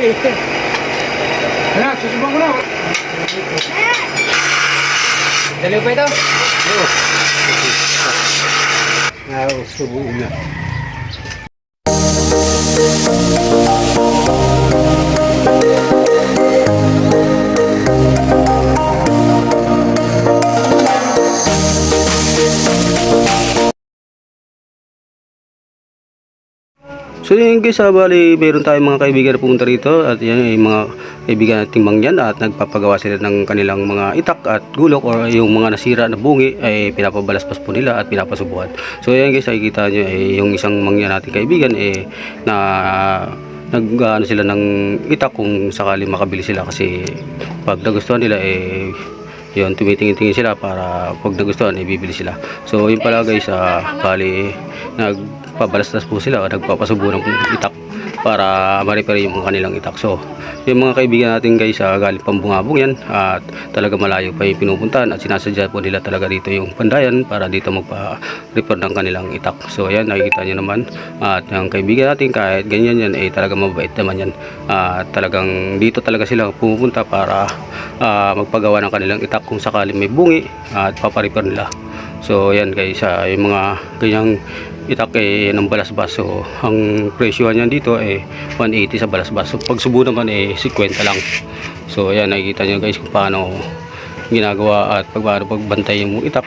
eh. Anak, susubang ko na. Daliw pa ito? Oo. Ah, subuin na. So yun guys, ah, bali meron tayong mga kaibigan na pumunta rito at yan ay mga kaibigan nating mangyan at nagpapagawa sila ng kanilang mga itak at gulok or yung mga nasira na bungi ay pinapabalaspas po nila at pinapasubukan. So yan guys, nakikita nyo ay yung isang mangyan nating kaibigan eh na nag ano sila ng itak kung sakali makabili sila kasi pag nagustuhan nila eh yun tumitingin-tingin sila para pag nagustuhan eh bibili sila so yun pala guys ah, bali nagpabalastas po sila o nagpapasubo ng itak para ma-repair yung kanilang itak. So yung mga kaibigan natin guys ah, galing pambungabong yan at talaga malayo pa yung pinupuntahan at sinasadya po nila talaga dito yung pandayan para dito magpa-repair ng kanilang itak. So ayan nakikita nyo naman. At yung kaibigan natin kahit ganyan yan eh talaga mabait naman yan. At talagang dito talaga sila pumupunta para ah, magpagawa ng kanilang itak kung sakali may bungi at paparepair nila. So yan guys ah, yung mga ganyang itak eh ng balasbas so ang presyo niyan dito eh 180 sa balasbas so pag subo naman eh 50 lang. So ayan nakikita nyo guys kung paano ginagawa at pag pagbantay yung itak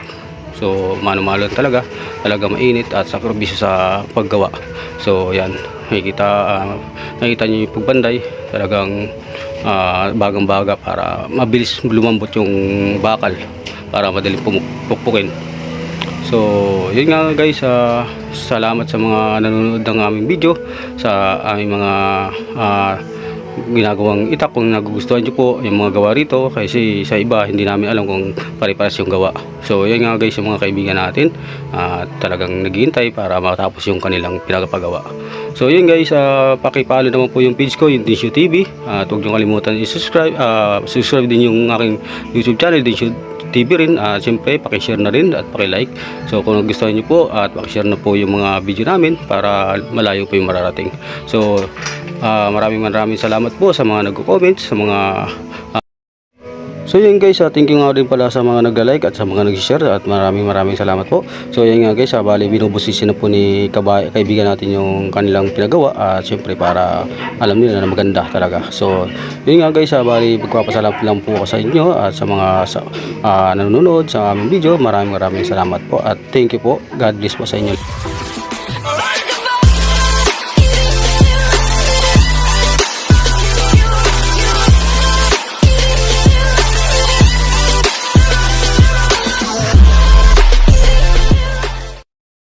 so mano-mano talaga. Talaga mainit at sakribisyo sa paggawa. So yan nakikita ah, nakikita nyo yung pagbanday. Talagang ah, bagang-baga para mabilis lumambot yung bakal para madaling pumuk- pukpukin So, yun nga guys, ah, salamat sa mga nanonood ng aming video, sa aming mga ah, ginagawang itak kung nagugustuhan nyo po yung mga gawa rito kasi sa iba hindi namin alam kung pare-pares yung gawa. So, yun nga guys yung mga kaibigan natin at talagang naghihintay para matapos yung kanilang pinagpagawa. So, yun guys, uh, pakipalo naman po yung page ko, yung Dinsyo TV at huwag nyo kalimutan i-subscribe, ah, subscribe din yung aking YouTube channel, Dinsyo TV rin at siyempre pakishare na rin at pakilike. So kung gusto niyo po at pakishare na po yung mga video namin para malayo po yung mararating. So ah, maraming maraming salamat po sa mga nagko-comment sa mga ah, So yun guys, uh, thank you nga rin pala sa mga nagla-like at sa mga nag-share at maraming maraming salamat po. So yun nga guys, uh, bali binubusisi na po ni kaibigan natin yung kanilang pinagawa at syempre para alam nila na maganda talaga. So yun nga guys, uh, bali magpapasalamat lang po ako sa inyo at sa mga sa, ah, nanonood sa aming video. Maraming maraming salamat po at thank you po. God bless po sa inyo.